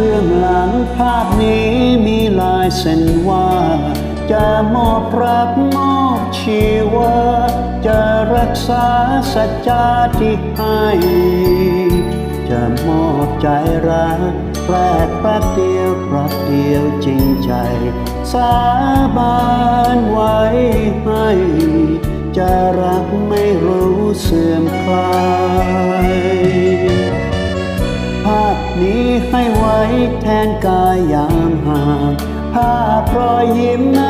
เบื้องหลังภาพนี้มีลายเส้นว่า จะมอบรักมอบชีวาจะรักษาสัจจาที่ให้ จะมอบใจรักแปลกแป๊บเดียวรักเดียวจริงใจ สาบานไว้ให้ จะรักไม่รู้เสื่อมคลาย แทนกายยามห่างภาพรอยยิ้มใน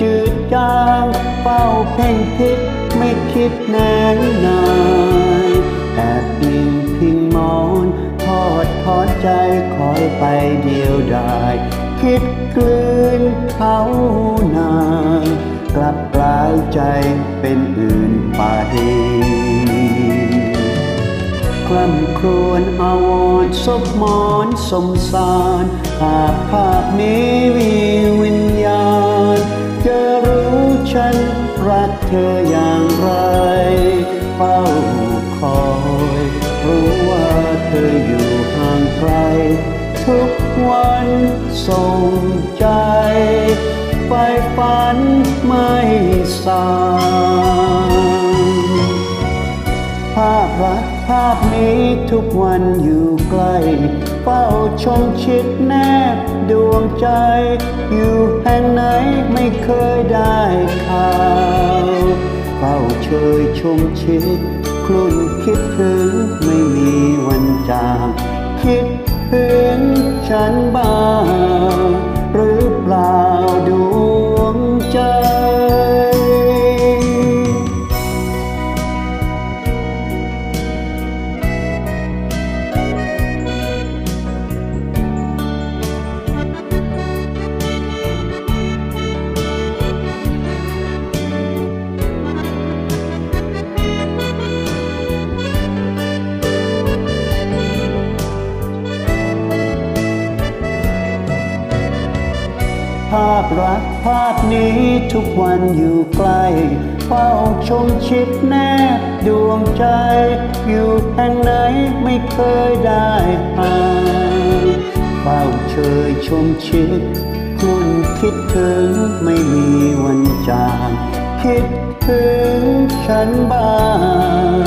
จืดจางเฝ้าเพ่งพิษไม่คิดแน่นายแอบพิงพิงมอนทอดทอดใจคอยไปเดียวดายคิดกลืนเขานานกลับกลายใจเป็นอื่นไป คร่ำครวญอาวรณ์ศพหมอนสมสารภาพภาพนี้มีวิญญาณจะรู้ฉันรักเธออย่างไร เฝ้าคอยรู้ว่าเธออยู่ห่างไกล ทุกวันส่งใจ ไปฝันไม่สางภาพรักาพนี้ทุกวันอยู่ใกล้ เฝ้าชมชิดแนบดวงใจ อยู่แห่งไหนไม่เคยได้ข่าวเฝ้าเชยชมชิดคลุ่นคิดถึงไม่มีวันจาง คิดถึงฉันบ้าง ภาพรักภาพนี้ทุกวันอยู่ใกล้เฝ้าชมชิดแนบดวงใจ อยู่แห่งไหนไม่เคยได้ห่างเฝ้าเชยชมชิดคุณคิดถึงไม่มีวันจางคิดถึงฉันบ้าง